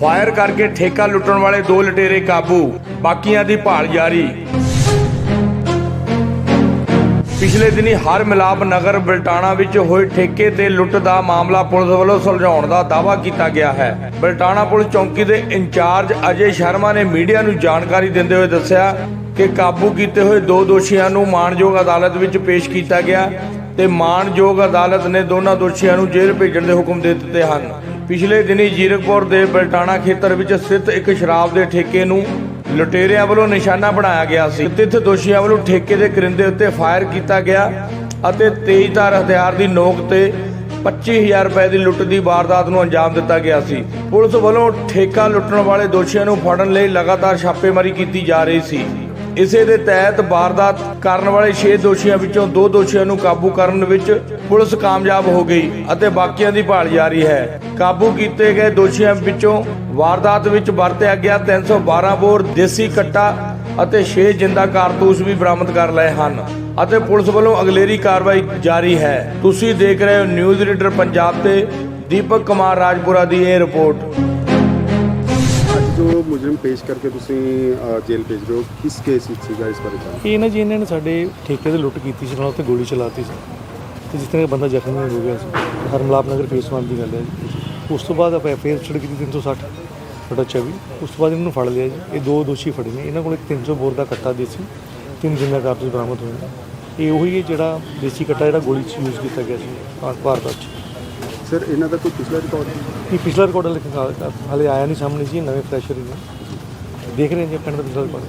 Fire ਕਰਕੇ ਠੇਕਾ ਲੁੱਟਣ ਵਾਲੇ ਦੋ ਲਟੇਰੇ ਕਾਬੂ, ਬਾਕੀਆਂ ਦੀ ਭਾਲ ਜਾਰੀ। ਪਿਛਲੇ ਦਿਨੀ ਹਰ ਮਿਲਾਪ ਨਗਰ ਬਲਟਾਣਾ ਵਿੱਚ ਹੋਏ ਠੇਕੇ ਤੇ ਲੁੱਟ ਦਾ ਮਾਮਲਾ ਪੁਲਿਸ ਵੱਲੋਂ ਸੁਲਝਾਉਣ ਦਾ ਦਾਅਵਾ ਕੀਤਾ ਗਿਆ ਹੈ। ਬਲਟਾਣਾ ਪੁਲਿਸ ਚੌਂਕੀ ਦੇ ਇੰਚਾਰਜ ਅਜੇ ਸ਼ਰਮਾ ਨੇ ਮੀਡੀਆ ਨੂੰ ਜਾਣਕਾਰੀ ਦਿੰਦੇ ਹੋਏ ਦੱਸਿਆ ਕਿ ਕਾਬੂ ਕੀਤੇ ਹੋਏ ਦੋ ਦੋਸ਼ੀਆਂ ਨੂੰ ਮਾਣਯੋਗ ਅਦਾਲਤ ਵਿੱਚ ਪੇਸ਼ ਕੀਤਾ ਗਿਆ ਤੇ ਮਾਣਯੋਗ ਅਦਾਲਤ ਨੇ ਦੋਨਾਂ ਦੋਸ਼ੀਆਂ ਨੂੰ ਜੇਲ੍ਹ ਭੇਜਣ ਦੇ ਹੁਕਮ ਦੇ ਦਿੱਤੇ ਹਨ। ਪਿਛਲੇ ਦਿਨੀ ਜੀਰਕਪੁਰ ਦੇ ਬਲਟਾਣਾ ਖੇਤਰ ਵਿੱਚ ਸਥਿਤ ਇੱਕ ਸ਼ਰਾਬ ਦੇ ਠੇਕੇ ਨੂੰ ਲੁਟੇਰਿਆਂ ਵੱਲੋਂ ਨਿਸ਼ਾਨਾ ਬਣਾਇਆ ਗਿਆ ਸੀ। ਤਿੱਥ ਦੋਸ਼ੀਆਂ ਵੱਲੋਂ ਠੇਕੇ ਦੇ ਕਰਿੰਦੇ ਉੱਤੇ ਫਾਇਰ ਕੀਤਾ ਗਿਆ ਅਤੇ ਤੇਜ਼ਧਾਰ ਹਥਿਆਰ ਦੀ ਨੋਕ ਤੇ 25000 ਰੁਪਏ ਦੀ ਲੁੱਟ ਦੀ ਵਾਰਦਾਤ ਨੂੰ ਅੰਜਾਮ ਦਿੱਤਾ ਗਿਆ ਸੀ। ਪੁਲਿਸ ਵੱਲੋਂ ਠੇਕਾ ਲੁੱਟਣ ਵਾਲੇ ਦੋਸ਼ੀਆਂ ਨੂੰ ਫੜਨ ਲਈ ਲਗਾਤਾਰ ਛਾਪੇਮਾਰੀ ਕੀਤੀ ਜਾ ਰਹੀ ਸੀ। ਇਸੇ ਦੇ ਤਹਿਤ ਵਾਰਦਾਤ ਕਰਨ ਵਾਲੇ 6 ਦੋਸ਼ੀਆਂ ਵਿੱਚੋਂ ਦੋ ਦੋਸ਼ੀਆਂ ਨੂੰ ਕਾਬੂ ਕਰਨ ਵਿੱਚ ਪੁਲਿਸ ਕਾਮਯਾਬ ਹੋ ਗਈ ਅਤੇ ਬਾਕੀਆਂ ਦੀ ਭਾਲ ਜਾਰੀ ਹੈ। ਕਾਬੂ ਕੀਤੇ ਗਏ ਦੋਸ਼ੀਆਂ ਵਿੱਚੋਂ ਵਾਰਦਾਤ ਵਿੱਚ ਵਰਤਿਆ ਗਿਆ 312 ਬੋਰ ਦੇਸੀ ਕੱਟਾ ਅਤੇ 6 ਜਿੰਦਾ ਕਾਰਤੂਸ ਵੀ ਬਰਾਮਦ ਕਰ ਲਏ ਹਨ ਅਤੇ ਪੁਲਿਸ ਵੱਲੋਂ ਅਗਲੇਰੀ ਕਾਰਵਾਈ ਜਾਰੀ ਹੈ। ਤੁਸੀਂ ਦੇਖ ਰਹੇ ਹੋ ਨਿਊਜ਼ ਰੀਡਰ ਪੰਜਾਬ ਤੇ ਦੀਪਕ ਕੁਮਾਰ ਰਾਜਪੁਰਾ ਦੀ ਇਹ ਰਿਪੋਰਟ। ਮੁਜਰਮ ਪੇਸ਼ ਕਰਕੇ ਤੁਸੀਂ ਅ, ਜੇਲ੍ਹ ਭੇਜ ਰਹੇ ਹੋ। ਕਿਸ ਕੇਸ ਵਿੱਚ ਸੀਗਾ ਇਸ ਬਾਰੇ ਜਾਣੋ ਇਹ ਨਾ ਜੀ ਇਹਨਾਂ ਨੇ ਸਾਡੇ ਠੇਕੇ ਤੇ ਲੁੱਟ ਕੀਤੀ ਸੀ ਨਾਲ ਉੱਤੇ ਗੋਲੀ ਚਲਾਤੀ ਸੀ। ਤੇ ਜਿਸ ਤਰ੍ਹਾਂ ਇਹ ਬੰਦਾ ਜ਼ਖਮੀ ਹੋ ਗਿਆ ਸੀ। ਹਰਮਲਾਪ ਨਗਰ ਫੇਸ 1 ਦੀ ਗੱਲ ਹੈ ਜੀ। ਉਸ ਤੋਂ ਬਾਅਦ ਆਪਾਂ ਫੇਰ ਛੜ ਕੀਤੀ 360 ਬਟਾ 24 ਉਸ ਤੋਂ ਬਾਅਦ ਇਹਨਾਂ ਨੂੰ ਫੜ ਲਿਆ ਜੀ। ਇਹ ਦੋ ਦੋਸ਼ੀ ਫੜੇ ਨੇ। ਇਹਨਾਂ ਕੋਲ ਇੱਕ 300 ਬੋਰ ਦਾ ਕੱਟਾ ਦੇਸੀ ਤਿੰਨ ਜਿੰਨਾ ਕਾਰਤੂਸ ਬਰਾਮਦ ਹੋਏ ਨੇ ਇਹ ਉਹੀ ਹੈ ਜਿਹੜਾ ਦੇਸੀ ਕੱਟਾ ਜਿਹੜਾ ਗੋਲੀ 'ਚ ਯੂਜ਼ ਕੀਤਾ ਗਿਆ ਸੀ ਭਾਰਤ 'ਚ ਸਰ, ਇਹਨਾਂ ਦਾ ਕੋਈ ਪਿਛਲਾ ਰਿਕਾਰਡ ਇਹ ਪਿਛਲਾ ਰਿਕਾਰਡ ਲਿਖਾ ਹਾਲੇ ਆਇਆ ਨਹੀਂ ਸਾਹਮਣੇ ਜੀ, ਨਵੇਂ ਫਰੈਸ਼ਰ ਹੀ ਨੇ। ਦੇਖ ਰਹੇ ਹਾਂ ਜੀ, ਪਿੰਡ ਦਾ ਪਿਛਲਾ ਰਿਕਾਰਡ